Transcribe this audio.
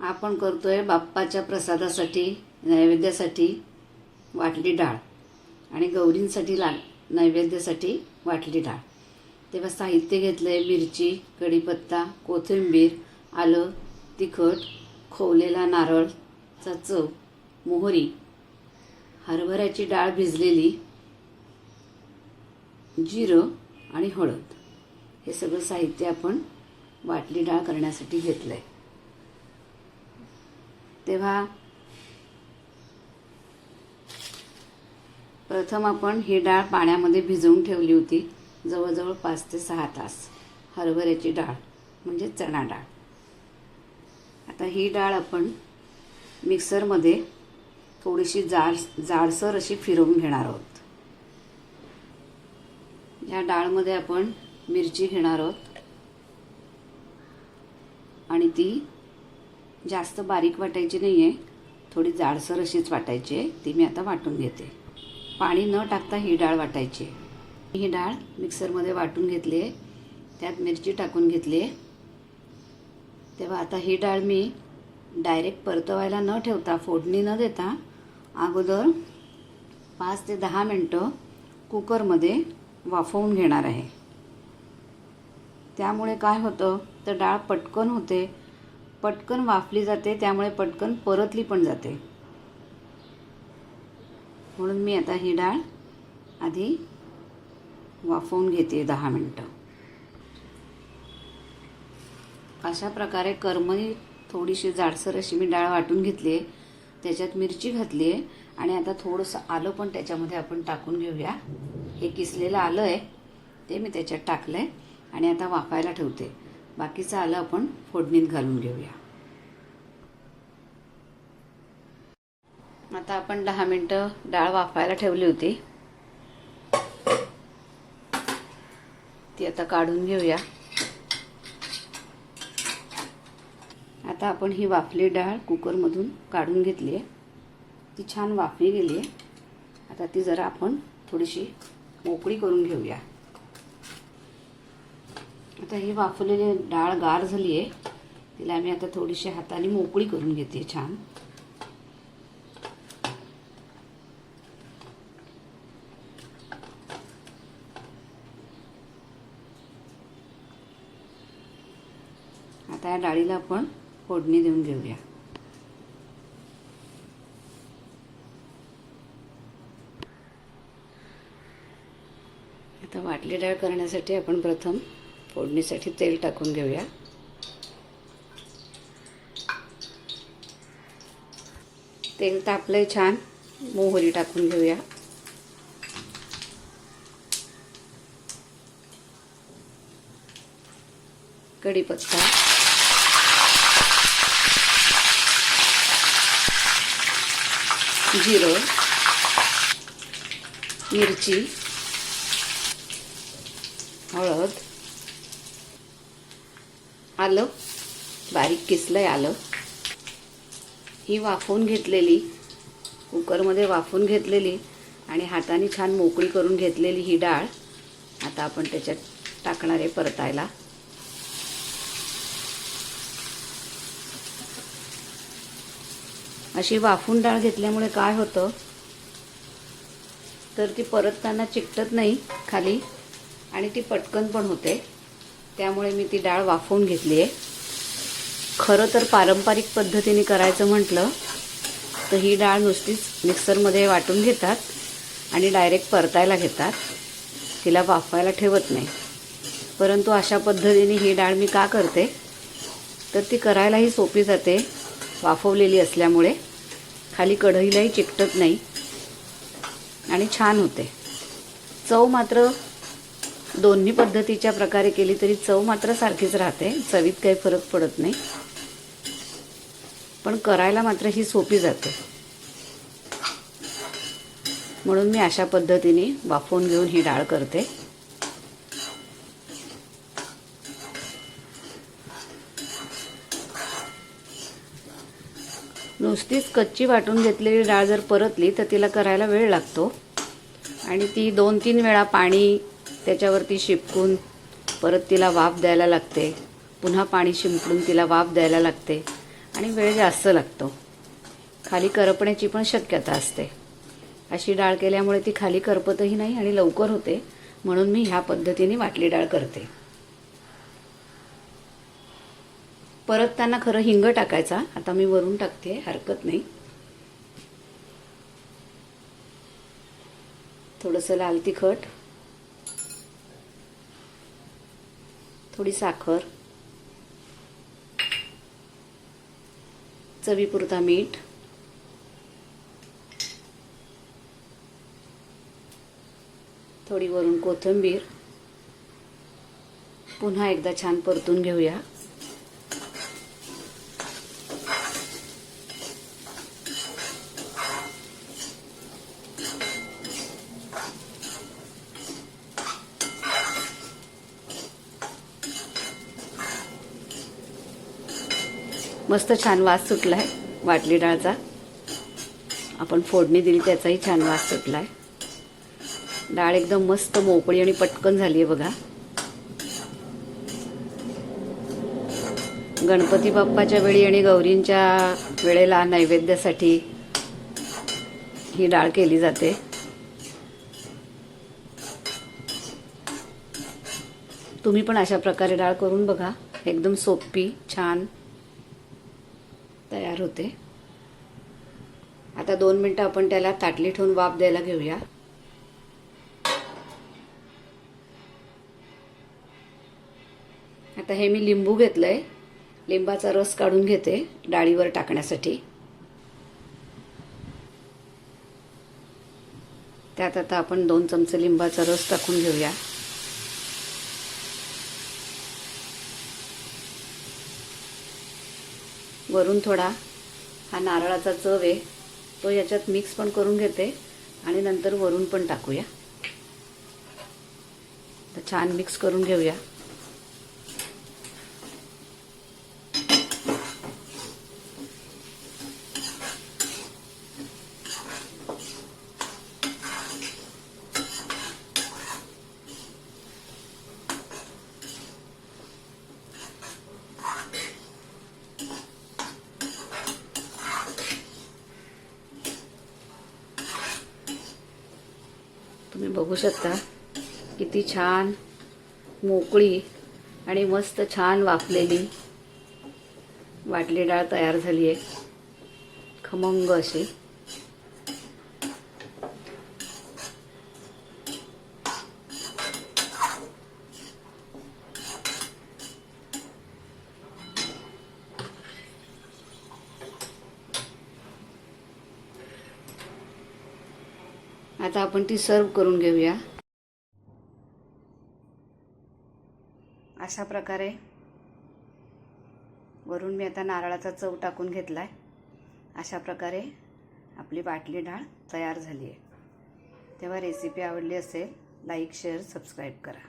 आपण करतोय बाप्पाच्या प्रसादासाठी नैवेद्यासाठी वाटली डाळ आणि गौरींसाठी ला नैवेद्यासाठी वाटली डाळ. तेव्हा साहित्य घेतलं आहे मिरची कढीपत्ता कोथिंबीर आलं तिखट खोवलेला नारळचा चव मोहरी. हरभऱ्याची डाळ भिजलेली जिरं आणि हळद. हे सगळं साहित्य आपण वाटली डाळ करण्यासाठी घेतलं आहे तेव्हा प्रथम आपण ही डाळ पाण्यामध्ये भिजवून ठेवली होती. जवळजवळ पाच ते सहा तास. हरभऱ्याची डाळ म्हणजे चणा डाळ. आता ही डाळ आपण मिक्सरमध्ये थोडीशी जाड जाडसर अशी फिरवून घेणार आहोत. या डाळमध्ये आपण मिरची घेणार आहोत. आणि ती जास्त बारीक वाटायची नाही आहे थोडी जाडसर अशीच वाटायची आहे. ती मी आता वाटून घेते. पाणी न टाकता ही डाळ वाटायची आहे. ही डाळ मिक्सरमध्ये वाटून घेतली आहे. त्यात मिरची टाकून घेतली आहे. तेव्हा आता ही डाळ मी डायरेक्ट परतवायला न ठेवता फोडणी न देता अगोदर पाच ते दहा मिनटं कुकरमध्ये वाफवून घेणार आहे. त्यामुळे काय होतं? तर डाळ पटकन होते. पटकन वाफली जाते त्यामुळे पटकन परतली पण जाते. म्हणून मी आता ही डाळ आधी वाफवून घेते दहा मिनटं. अशा प्रकारे करमई थोडीशी जाडसर अशी मी डाळ वाटून घेतली आहे. त्याच्यात मिरची घातली आहे. आणि आता थोडंसं आलं पण त्याच्यामध्ये आपण टाकून घेऊया. हे किसलेलं आलं आहे ते मी त्याच्यात टाकलं आहे आणि आता वाफायला ठेवते. बाकीचं आलं आपण फोडणीत घालून घेऊया. आता आपण दहा मिनटं डाळ वाफायला ठेवली होती. ती आता काढून घेऊया. आता आपण ही वाफली डाळ कुकरमधून काढून घेतली आहे. ती छान वाफली गेली आहे. आता ती जरा आपण थोडीशी मोकळी करून घेऊया. आता ही वाफवलेली डाळ गार झाली आहे तिला मी आता थोडीशी हाताने मोकळी करून घेते छान. आता या डाळीला आपण फोडणी देऊन घेऊया. आता वाटली डाळ करण्यासाठी आपण प्रथम फोडणीसाठी तेल टाकून घेऊया. तेल तापलंय छान. मोहरी टाकून घेऊया. कढीपत्ता. जिरं. मिरची. हळद. आलं. बारीक किसलंय आलं. ही वाफवून घेतलेली कुकरमध्ये वाफवून घेतलेली आणि हाताने छान मोकळी करून घेतलेली ही डाळ आता आपण त्याच्यात टाकणार आहे परतायला. अशी वाफून डाळ घेतल्यामुळे काय होतं? तर ती परतताना चिकटत नाही खाली आणि ती पटकन पण होते. त्यामुळे मी ती डाळ वाफवून घेतली आहे. खरं तर पारंपरिक पद्धतीने करायचं म्हटलं तर ही डाळ नुसतीच मिक्सरमध्ये वाटून घेतात आणि डायरेक्ट परतायला घेतात. तिला वाफवायला ठेवत नाही. परंतु अशा पद्धतीने ही डाळ मी का करते? तर ती करायलाही सोपी जाते वाफवलेली असल्यामुळे. खाली कढईलाही चिकटत नाही आणि छान होते. चव मात्र दोन्ही पद्धतीच्या प्रकारे केली तरी चव मात्र सारखीच राहते. चवीत काही फरक पडत नाही. पण करायला मात्र ही सोपी जाते. म्हणून मी अशा पद्धतीने वाफवून घेऊन ही डाळ करते. नुसतीच कच्ची वाटून घेतलेली डाळ जर परतली तर तिला करायला वेळ लागतो. आणि ती दोन तीन वेळा पाणी त्याच्यावरती शिपकून परत तिला वाफ द्यायला लागते. पुन्हा पाणी शिंपडून तिला वाफ द्यायला लागते. आणि वेळ जास्त लागतो. खाली करपण्याची पण शक्यता असते. अशी डाळ केल्यामुळे ती खाली करपतही नाही आणि लवकर होते. म्हणून मी ह्या पद्धतीने वाटली डाळ करते. परत त्यांना खरं हिंग टाकायचा. आता मी वरून टाकते हरकत नाही. थोडंसं लाल तिखट. थोडी साखर चवीपुरता मीठ थोडी वरून कोथिंबीर. पुन्हा एकदा छान परतून घेऊया. मस्त छान वास सुटला आहे वाटली डाळचा. आपण फोडणी दिली त्याचाही छान वास सुटला आहे डाळ एकदम मस्त मोकळी आणि पटकन झाली आहे बघा. गणपती बाप्पाच्या वेळी आणि गौरींच्या वेळेला नैवेद्यासाठी ही डाळ केली जाते. तुम्ही पण अशा प्रकारे डाळ करून बघा. एकदम सोपी छान तयार होते. आता दोन मिनटं आपण त्याला ताटली ठेवून वाफ द्यायला घेऊया. आता हे मी लिंबू घेतलंय. लिंबाचा रस काढून घेते डाळीवर टाकण्यासाठी. त्यात आता आपण दोन चमचे लिंबाचा रस टाकून घेऊया. वरून थोडा हा नारळाचा चव आहे तो याच्यात मिक्स पण करून घेते आणि नंतर वरून पण टाकूया. तर छान मिक्स करून घेऊया. तुम्ही बघू शकता. किती छान मोकळी आणि मस्त छान वाफलेली वाटली डाळ तयार झाली आहे खमंग अशी. आता आपण ती सर्व करून घेऊया. अशा प्रकारे वरून मी आता नारळाचा चव टाकून घेतला आहे अशा प्रकारे आपली बाटली डाळ तयार झाली आहे. तेव्हा रेसिपी आवडली असेल लाईक शेअर सबस्क्राईब करा.